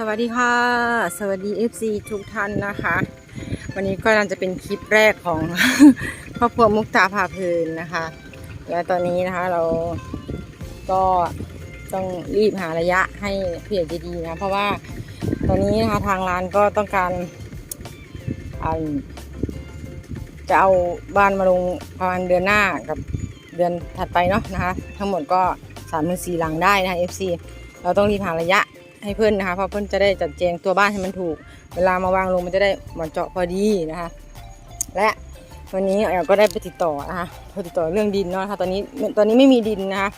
สวัสดีค่ะ สวัสดี FC ทุกท่านนะคะ วันนี้ก็น่าจะเป็นคลิปแรกของครอบครัวมุกตาพาเพลินนะคะ และตอนนี้นะคะเราก็ต้องรีบหาระยะให้เพจดีๆนะ เพราะว่าตอนนี้นะคะทางร้านก็ต้องการจะเอาบ้านมาลงประมาณเดือนหน้ากับเดือนถัดไปเนาะนะคะ ทั้งหมดก็สามถึงสี่หลังได้นะคะ FC เราต้องรีบหาระยะ ให้เพื่อนนะคะเพราะเพื่อนจะได้จัดแจงตัวบ้านให้มันถูก เวลามาวางลงมันจะได้หมาะเจาะพอดีนะคะ และวันนี้แอลก็ได้ไปติดต่อนะคะไปติดต่อเรื่องดินเนาะนะคะตอนนี้ตอนนี้ไม่มีดินนะคะ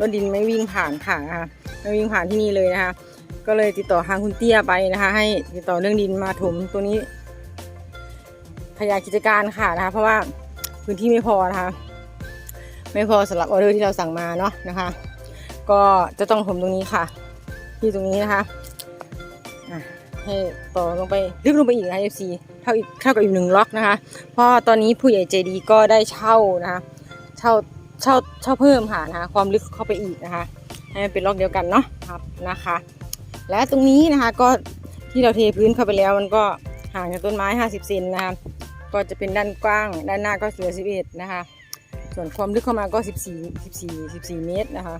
รถดินไม่วิ่งผ่านค่ะนะคะไม่วิ่งผ่านที่นี่เลยนะคะ ก็เลยติดต่อทางคุณเตี้ยไปนะคะ ให้ติดต่อเรื่องดินมาถมตัวนี้ขยายกิจการค่ะนะคะ เพราะว่าพื้นที่ไม่พอนะคะ ไม่พอสำหรับออเดอร์ที่เราสั่งมาเนาะนะคะ ก็จะต้องถมตรงนี้ค่ะ ที่ตรงนี้นะคะให้ต่อลงไปลึกลงไปอีกนะคะ FC เท่าอีกเท่ากับอีกหนึ่งล็อกนะคะ เพราะตอนนี้ผู้ใหญ่ใจดีก็ได้เช่านะคะเช่าเช่าเช่าเพิ่มค่ะนะคะความลึกเข้าไปอีกนะคะ ให้มันเป็นล็อกเดียวกันเนาะครับนะคะ และตรงนี้นะคะก็ที่เราเทพื้นเข้าไปแล้วมันก็ห่างจากต้นไม้ 50เซนนะคะก็จะเป็นด้านกว้างด้านหน้าก็เหลือ11นะคะ ส่วนความลึกเข้ามาก็ 14 14 14 เมตรนะคะ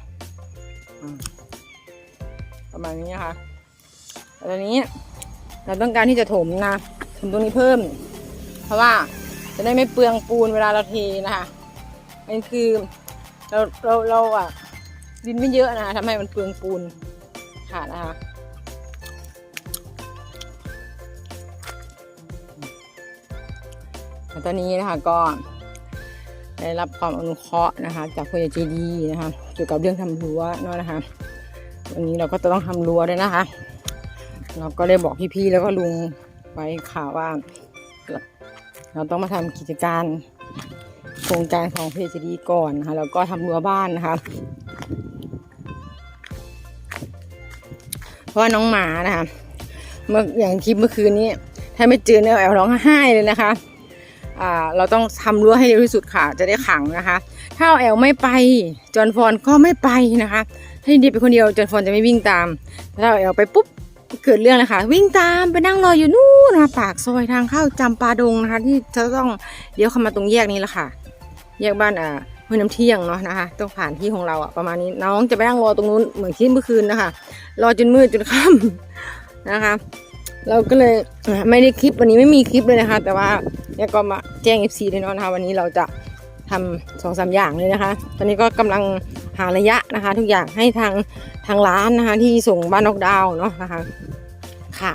ประมาณนี้นะคะแล้วตอนนี้เราต้องการที่จะถมนะถมตรงนี้เพิ่ม เพราะว่าจะได้ไม่เปลืองปูนเวลาเราเทนะคะอันคือเราเราเราอะดินไม่เยอะนะคะทำให้มันเปลืองปูนค่ะนะคะแล้วตอนนี้นะคะก็ได้รับความอนุเคราะห์นะคะ จากผู้ใหญ่ใจดีนะคะเกี่ยวกับเรื่องทำรั้วเนาะนะคะ วันนี้เราก็จะต้องทำรั้วด้วยนะคะ เราก็ได้บอกพี่ๆแล้วก็ลุงไว้ข่าวว่า เราต้องมาทำกิจการโครงการของเพจดีก่อนนะคะแล้วก็ทำรั้วบ้านนะคะเพราะว่าน้องหมานะคะเมื่ออย่างคลิปเมื่อคืนนี้ ถ้าไม่เจอเนี่ยแอบร้องไห้เลยนะคะอ่าเราต้องทำรั้วให้เร็วที่สุดค่ะ จะได้ขังนะคะ ถ้าแอลไม่ไป จอนฟอนก็ไม่ไปนะคะ ถ้าดีไปคนเดียวจอนฟอนจะไม่วิ่งตามถ้าแอลไปปุ๊บเกิดเรื่องเลยค่ะ วิ่งตามไปนั่งรออยู่นู่นนะปากซอยทางเข้าจำปาดงนะคะ ที่จะต้องเลี้ยวเข้ามาตรงแยกนี้แหละค่ะ แยกบ้านอ่าห้วยน้ำเที่ยงเนาะนะคะต้องผ่านที่ของเราอะประมาณนี้น้องจะไปนั่งรอตรงนู้นเหมือนที่เมื่อคืนนะคะ รอจนมืดจนค่ำนะคะ เราก็เลยไม่ได้คลิปวันนี้ไม่มีคลิปเลยนะคะ แต่ว่าเนี่ยก็มาแจ้ง FC ด้วยเนาะนะคะวันนี้เราจะทำสองสามอย่างเลยนะคะ ตอนนี้ก็กำลัง หาระยะนะคะ ทุกอย่างให้ทางทางร้านนะคะ ที่ส่งบ้านนกดาวเนาะนะคะ ค่ะ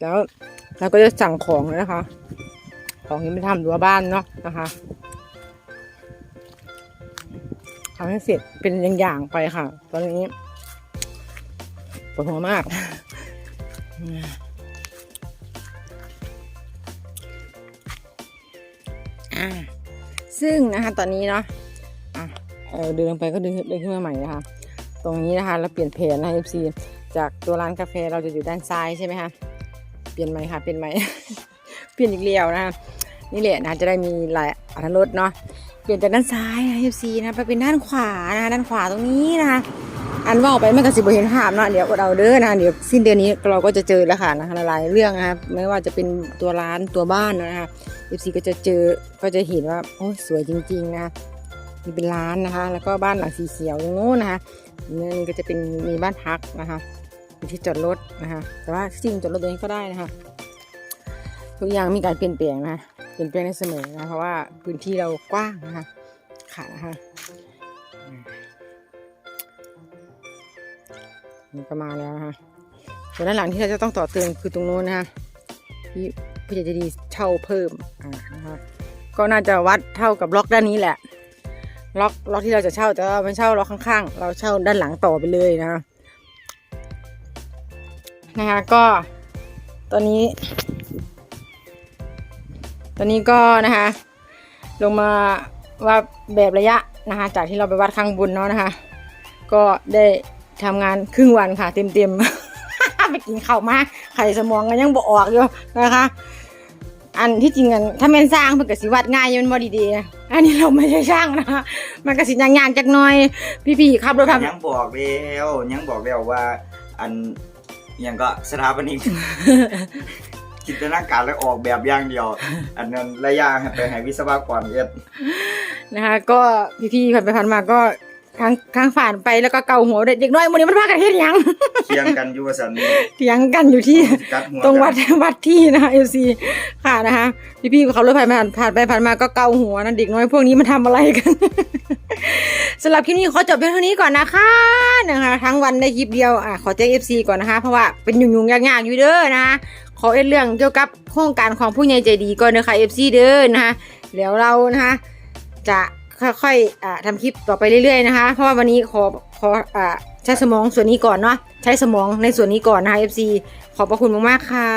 แล้วเราก็จะสั่งของเลยนะคะ ของที่ไม่ทำรั้วบ้านเนาะนะคะทำให้เสร็จเป็นอย่างๆไปค่ะ ตอนนี้ปวดหัวมากอ่า ซึ่งนะคะตอนนี้เนาะอะเออเดินลงไปก็เดินเดินขึ้นมาใหม่นะคะ ตรงนี้นะคะเราเปลี่ยนแผนนะ FC จากตัวร้านกาแฟเราจะอยู่ด้านซ้ายใช่ไหมคะเปลี่ยนใหม่ค่ะเปลี่ยนใหม่ เปลี่ยนอีกเลียวนะคะนี่แหละนะจะได้มีหลายอัตรถรสเนาะเปลี่ยนจากด้านซ้ายนะ FC นะไปเป็นด้านขวานะะด้านขวาตรงนี้นะคะ อันว่าออกไปไม่กระสิบเห็นภาพเนาะเดี๋ยวเอาเด้อนะเดี๋ยวสิ้นเดือนนี้เราก็จะเจอแล้วค่ะนะหลายๆเรื่องนะครับไม่ว่าจะเป็นตัวร้านตัวบ้านนะคะ FC ก็จะเจอก็จะเห็นว่าโอ้สวยจริงๆนะนี่เป็นร้านนะคะ แล้วก็บ้านหลังสีเขียวตรงโน้นนะคะนี่ก็จะเป็นมีบ้านพักนะคะมีที่จอดรถนะคะ แต่ว่าจริงจอดรถตรงนี้ก็ได้นะคะ ทุกอย่างมีการเปลี่ยนแปลงนะเปลี่ยนแปลงได้เสมอนะเพราะว่าพื้นที่เรากว้างนะคะค่ะนะคะ นี่ก็มาแล้วนะคะส่วนด้านหลังที่เราจะต้องต่อเติมคือตรงโน้นนะคะที่พี่จะดีเช่าเพิ่มอ่านะคะก็น่าจะวัดเท่ากับล็อกด้านนี้แหละล็อกล็อกที่เราจะเช่าแต่ว่าไม่เช่าล็อกข้างๆ เราเช่าด้านหลังต่อไปเลยนะคะนะคะก็ตอนนี้ ตอนนี้ก็นะคะลงมาว่าแบบระยะนะคะจากที่เราไปวัดข้างบนเนาะนะคะ ก็ได้ ทำงานครึ่งวันค่ะ เต็มๆ ไปกินข้าวมาไข่สมองก็ยังบออกอยู่นะคะ อันที่จริงอันถ้าแม่นสร้างเพิ่นก็สิวัดง่ายอยู่มันบ่ดีๆนะอันนี้เราไม่ใช่ช่างนะคะมันก็สิยากๆจักหน่อย พี่ๆขับรถผ่านยังบอกแล้วยังบอกแล้วว่า อันอิหยังก็สถาปนิกจินตนาการและออกแบบอย่างเดียว อันนั้นระยะไปให้วิศวกรเอ็ดนะคะก็พี่ๆผ่านไปผ่านมาก็ ข้างข้างฝ่านไปแล้วก็เกาหัวเด็กน้อยมื้อนี้มันพากันเฮ็ดหยังเคียงกันอยู่ว่าสันนี้เถียงกันอยู่ที่ กัดหัวตรงวัดกันวัดที่นะคะเอซีค่ะนะคะพี่ๆเขารถผ่านผ่านผ่านไปผ่านมาก็เกาหัวนะเด็กน้อยพวกนี้มันทำอะไรกัน สำหรับคลิปนี้ขอจบเพียงเท่านี้ก่อนนะคะนะคะ ทั้งวันได้คลิปเดียวอะขอแจ้งเอฟซีก่อนนะคะ เพราะว่าเป็นยุ่งๆยากๆอยู่เด้อนะคะขอเอ็ดเรื่องเกี่ยวกับโครงการของผู้ใหญ่ใจดีก่อนนะคะเอฟซีเด้อนะคะเดี๋ยวเรานะคะจะ ค่อยๆอ่าทำคลิปต่อไปเรื่อยๆนะคะ เพราะว่าวันนี้ขอขออ่าใช้สมองส่วนนี้ก่อนเนาะใช้สมองในส่วนนี้ก่อนนะคะ FC ขอบพระคุณมากๆค่ะ